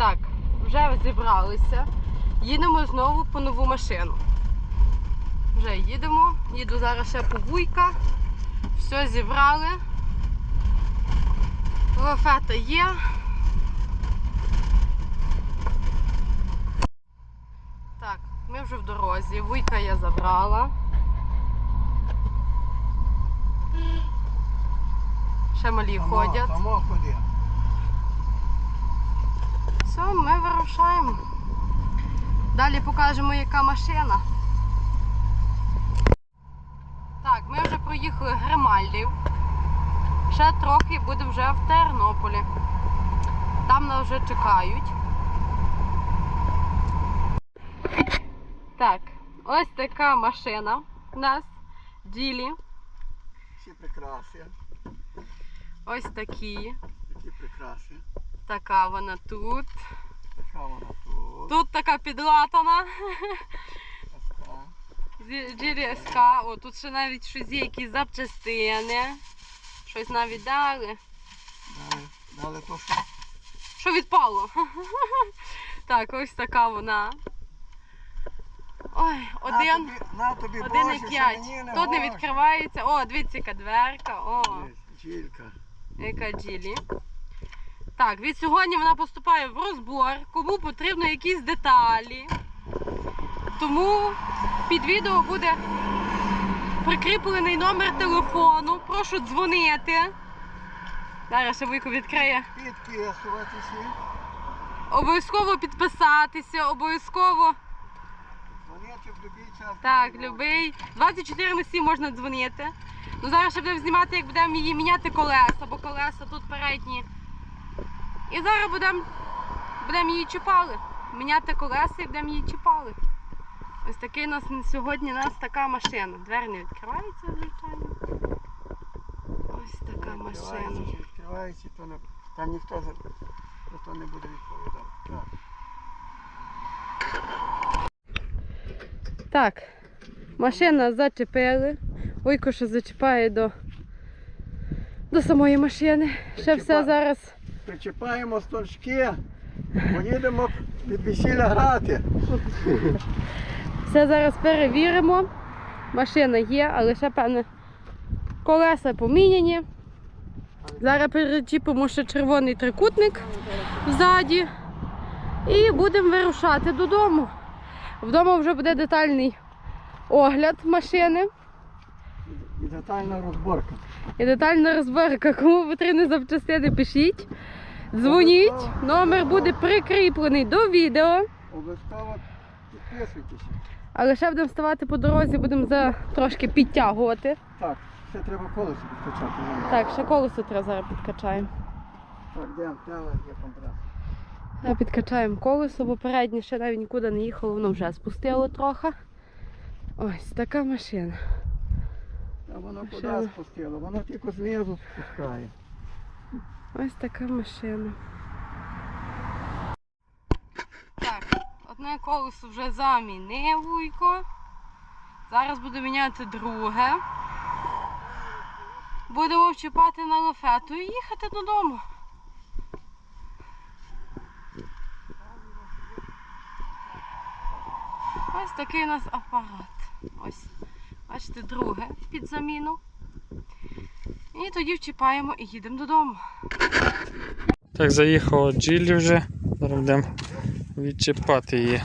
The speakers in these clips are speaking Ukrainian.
Так, вже зібралися. Їдемо знову по нову машину. Вже їдемо. Їду зараз ще по Вуйка. Все зібрали. Лафета є. Так, ми вже в дорозі. Вуйка я забрала. Ще малі ходять. Все, ми вирушаємо. Далі покажемо, яка машина. Так, ми вже проїхали Гримальдів. Ще трохи будемо вже в Тернополі. Там нас вже чекають. Так, ось така машина у нас. Ділі. Всі прикраси. Ось такі. Такі прикраси. Така вона тут. Така вона тут. Тут така підлатана. GRSK, о, тут ще навіть щось є, якісь запчастини. Щось навіть дали. Далі, далі то, що Що відпало? Так, ось така вона. Ой, один, На тобі, на тобі один Боже, і п'ять. не Тут не відкривається. О, дивіться, яка дверка. О, Десь, Жілька. яка ділі. Так, від сьогодні вона поступає в розбор. Кому потрібно якісь деталі. Тому під відео буде прикріплений номер телефону. Прошу дзвонити. Зараз Вуйко відкриє. Підписуватися. Обов'язково підписатися, обов'язково. Дзвонити в будь-який час. Так, любий. 24 на 7 можна дзвонити. Ну зараз ще будемо знімати, як будемо її міняти колеса, бо колеса тут передні. І зараз будемо будемо її чіпали. Міняти колеса і будемо її чіпали. Ось такий у нас на сьогодні у нас така машина. Двері не відкриваються, звичайно. Ось така машина. Чи відкривається, то не, та ніхто за, за то не буде відповідати. Так. Так, машина зачепили. Вуйко ще зачіпає до, до самої машини. Ще все зараз. Причіпаємо столчки, поїдемо під весілля грати. Все зараз перевіримо. Машина є, але ще певне колеса поміняні. Зараз перечіпимо ще червоний трикутник ззаді. І будемо вирушати додому. Вдома вже буде детальний огляд машини І детальна розборка. і детальна розборка. Кому потрібні запчастини, пишіть. Дзвоніть. Номер буде прикріплений до відео. Обов'язково підписуйтесь. Але ще будемо вставати по дорозі, будемо за трошки підтягувати. Так, ще треба колесо підкачати. Так, ще колесо треба зараз підкачаємо. Так, де, де є компрес? Зараз підкачаємо колесо, бо переднє ще навіть нікуди не їхало, воно вже спустило трохи. Ось така машина. А воно Машина. куди спустило? Воно тільки знизу спускає. Ось така машина. Так, одне колесо вже замінив Вуйко. Зараз буду міняти друге. Будемо вчіпати на лафету і їхати додому. Ось такий у нас апарат. Ось. Бачите, друге під заміну. І тоді вчіпаємо і їдемо додому. Так, заїхала Джилі вже. Зараз будемо відчіпати її.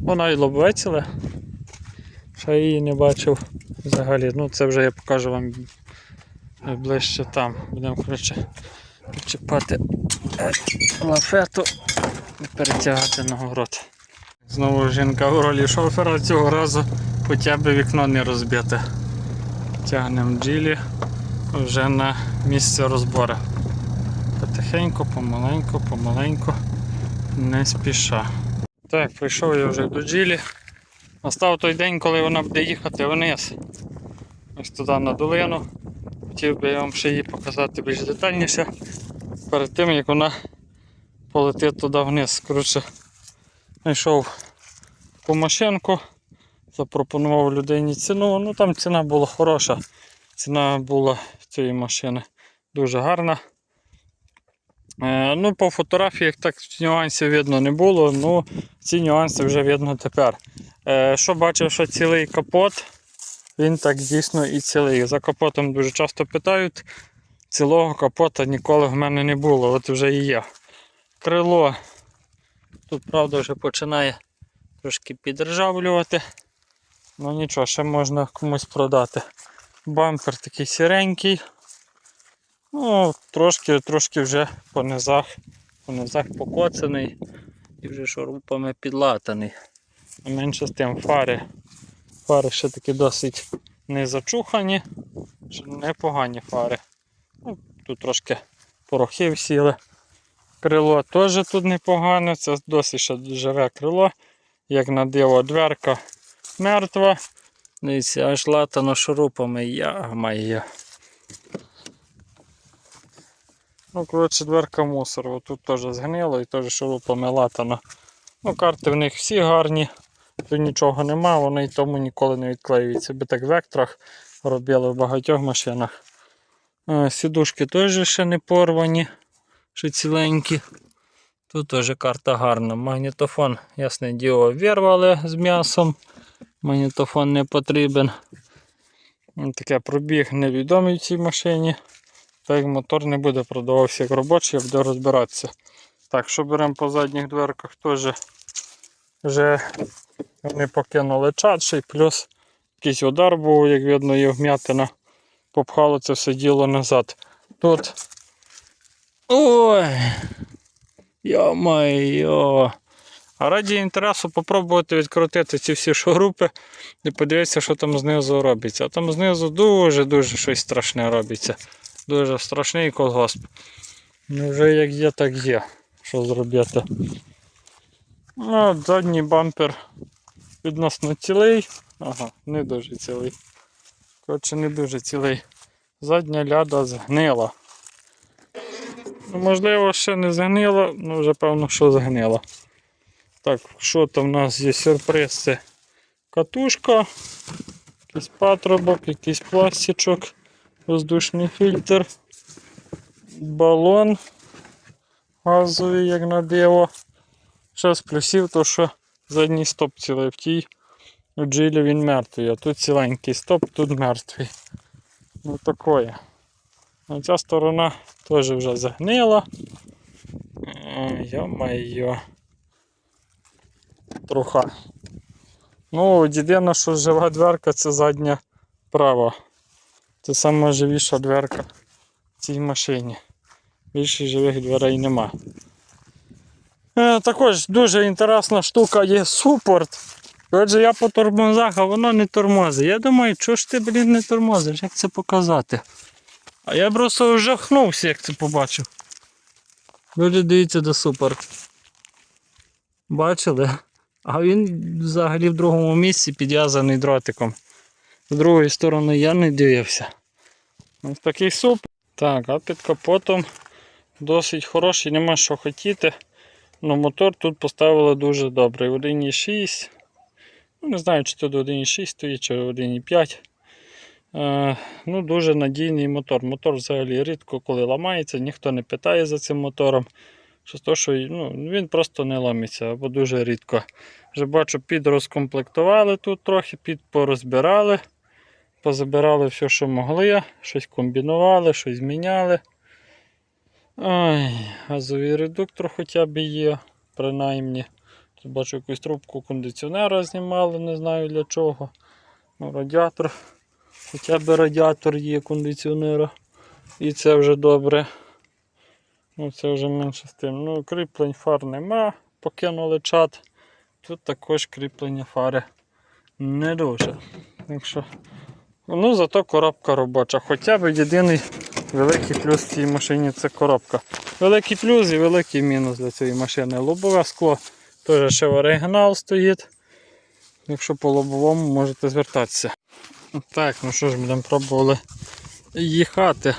Вона і лобвецела. Ще її не бачив взагалі. Ну це вже я покажу вам ближче там. Будемо коротше відчіпати е, лафету і перетягати на город. Знову жінка у ролі шофера цього разу хоча б вікно не розбите. Тягнемо Джилі вже на місце розбору. Потихеньку, помаленьку, помаленьку, не спіша. Так, прийшов я вже до Джилі. Настав той день, коли вона буде їхати вниз. Ось туди на долину. Хотів би я вам ще її показати більш детальніше. Перед тим як вона полетить туди вниз. Коротше, знайшов таку машинку, запропонував людині ціну. Ну там ціна була хороша. Ціна була цієї машини дуже гарна. Е, ну, по фотографіях так нюансів видно не було, ну ці нюанси вже видно тепер. Е, що бачив, що цілий капот, він так дійсно і цілий. За капотом дуже часто питають. Цілого капота ніколи в мене не було, от вже і є. Крило. Тут, правда, вже починає трошки підржавлювати. Ну нічого, ще можна комусь продати. Бампер такий сіренький. Ну, трошки, трошки вже по низах, по низах покоцаний і вже шурупами підлатаний. А менше з тим фари. Фари ще такі досить не зачухані, непогані фари. Ну, тут трошки порохи всіли. Крило теж тут непогане, це досить ще живе крило. Як на диво дверка мертва. Дивіться, аж латано шурупами я маю. Ну, коротше, дверка мусор. Тут теж згнило і теж шурупами латано. Ну, карти в них всі гарні, тут нічого нема, вони й тому ніколи не відклеюються. Би так в векторах робили в багатьох машинах. Е, Сідушки теж ще не порвані, ще ціленькі. Тут теж карта гарна. Магнітофон, ясне діло, вирвали з м'ясом. Магнітофон не потрібен. Таке пробіг невідомий в цій машині. Так як мотор не буде продавався як робочий, а буде розбиратися. Так, що беремо по задніх дверках, теж вже вони покинули чат, ще й плюс якийсь удар був, як видно, і вм'ятина. Попхало це все діло назад. Тут. Ой! Йо-майо! А раді інтересу попробувати відкрутити ці всі шурупи і подивитися, що там знизу робиться. А там знизу дуже-дуже щось страшне робиться. Дуже страшний колгосп. Ну вже як є, так є. Що зробити? Ну, задній бампер відносно цілий. Ага, не дуже цілий. Коротше, не дуже цілий. Задня ляда згнила. Ну, можливо, ще не згнила, ну вже певно, що згнила. Так, що там в нас є сюрприз? Це катушка, якийсь патрубок, якийсь пластичок, воздушний фільтр, балон газовий, як на диво. Ще з плюсів, то що задній стоп цілий в тій у джилі він мертвий, а тут ціленький стоп, тут мертвий. Ну такое. А ця сторона теж вже загнила. Йо-майо. Труха. Ну, єдине, що жива дверка, це задня права. Це сама живіша дверка в цій машині. Більше живих дверей нема. Е, також дуже інтересна штука є супорт. Отже, я по тормозах, а воно не тормозить. Я думаю, чого ж ти, блін, не тормозиш, як це показати? А я просто жахнувся, як це побачив. Люди дивіться до супорт. Бачили? А він взагалі в другому місці підв'язаний дротиком. З другої сторони я не дивився. Ось такий суп. Так, а під капотом досить хороший, нема що хотіти. Ну, мотор тут поставили дуже добрий. 1,6. Ну, не знаю, чи тут 1,6 стоїть, чи 1,5. Е, ну, дуже надійний мотор. Мотор взагалі рідко коли ламається, ніхто не питає за цим мотором. Що з що ну, він просто не ламиться або дуже рідко. Вже бачу, підрозкомплектували тут трохи, підпорозбирали, позабирали все, що могли, щось комбінували, щось зміняли. Ой, газовий редуктор хоча б є, принаймні. Тут бачу якусь трубку кондиціонера знімали, не знаю для чого. Ну, радіатор. Хоча б радіатор є кондиціонера. І це вже добре. Ну, це вже менше з тим. Ну, кріплень фар нема, покинули чат. Тут також кріплення фари не дуже. Так ну, зато коробка робоча. Хоча б єдиний великий плюс в цій машині це коробка. Великий плюс і великий мінус для цієї машини. Лобове скло теж ще в оригінал стоїть. Якщо по лобовому можете звертатися. Так, ну що ж, будемо пробували їхати.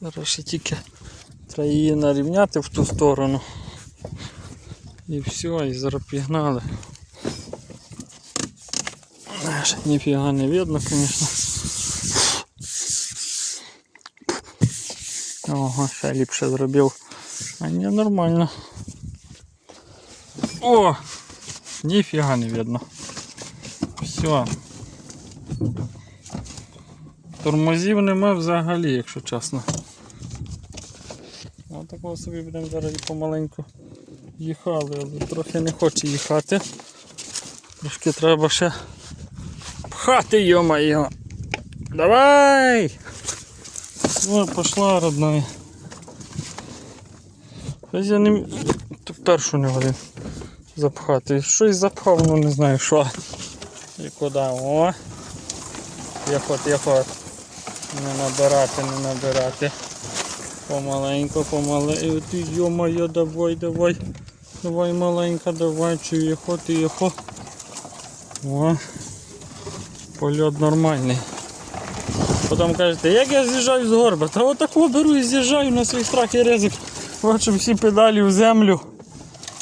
Зараз ще тільки треба її нарівняти в ту сторону. І все, і зараз пігнали. Е, ніфіга не видно, звісно. Ого, ще ліпше зробив А ні, нормально. О! Ніфіга не видно. Все. Тормозів нема взагалі, якщо чесно. Отакого собі будемо зараз і помаленьку їхали, але трохи не хоче їхати. Трошки треба ще пхати, йо-моє. Давай! О, пошла, родная. Щось я не м- ту першу не годин запхати. Щось запхав, ну не знаю що. І куди. О! Тихо, тихо. Не набирати, не набирати. Помаленько, помаленько. Ти йо-моє, давай, давай. Давай маленька, давай, тихо, тихо. О. Польот нормальний. Потім кажете, як я з'їжджаю з горба? Та отако беру і з'їжджаю на свій страх і ризик. Бачу всі педалі в землю.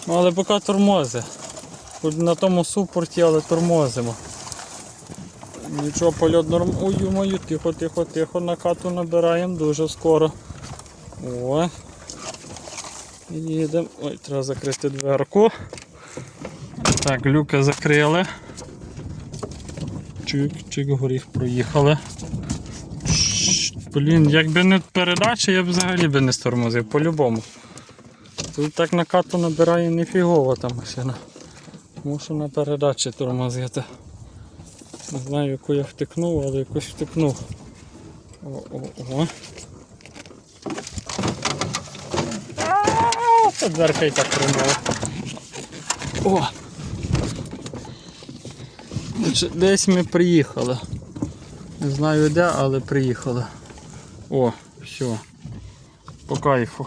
Ну, але поки тормози. На тому супорті, але тормозимо. Нічого, польот норм. Ой, мою, тихо, тихо, тихо, накату набираємо дуже скоро. О. Їдемо. Ой, треба закрити дверку. Так, люки закрили. Чик, чик, горіх проїхали. Блін, якби не передача, я б взагалі би не стормозив, по-любому. Тут так накату набирає нефігова та машина. Мушу на передачі тормозити. Не знаю, яку я втикнув, але якось втикнув. О, о, о. А, Це дверка і так тримала. О! Десь ми приїхали. Не знаю де, але приїхали. О, все. По кайфу.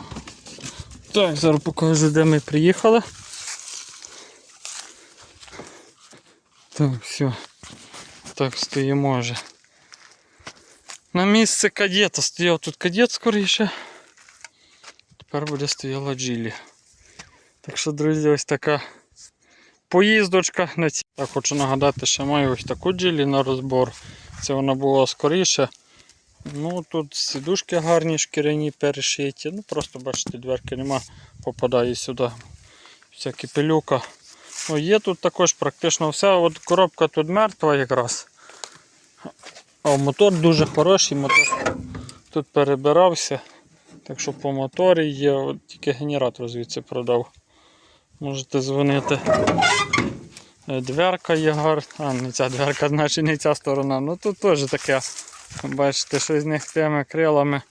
Так, зараз покажу, де ми приїхали. Так, все. Так, стоїмо вже. На місце кадета стояв тут кадет скоріше. Тепер буде стояла Джилі. Так що, друзі, ось така поїздочка на ці. Так, хочу нагадати, що маю ось таку джилі на розбор. Це вона була скоріше. Ну тут сідушки гарні, шкіряні перешиті. Ну просто бачите, дверки нема, попадає сюди. Всякі пилюка. Ну, є тут також практично все. От коробка тут мертва якраз. А мотор дуже хороший, мотор тут перебирався. Так що по моторі є, от тільки генератор звідси продав. Можете дзвонити. Е, Дверка є гарна. А, не ця дверка, значить не ця сторона. Ну тут теж таке. Бачите, що з них тими крилами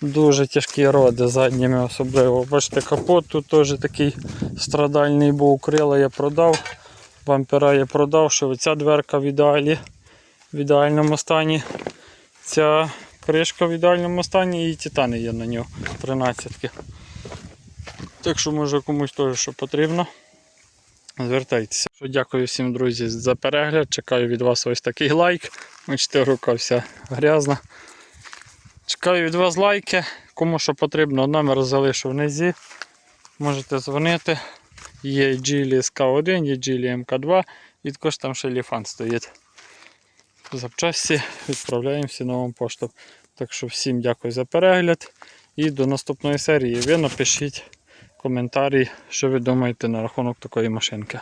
дуже тяжкі роди задніми особливо. Бачите, капот тут теж такий страдальний був. Крила я продав. Бампера я продав, що ця дверка в ідеалі, в ідеальному стані. Ця кришка в ідеальному стані і титани є на нього 13. Так що може комусь теж що потрібно. Звертайтеся. Дякую всім, друзі, за перегляд. Чекаю від вас ось такий лайк. Бачите, рука вся грязна. Чекаю від вас лайки. Кому що потрібно, номер залишу внизі. Можете дзвонити. Є Geely SK1, є Geely MK2 і також там ще ліфан стоїть. Запчасті відправляємо всі новим поштом. Так що всім дякую за перегляд. І до наступної серії ви напишіть коментарі, що ви думаєте на рахунок такої машинки.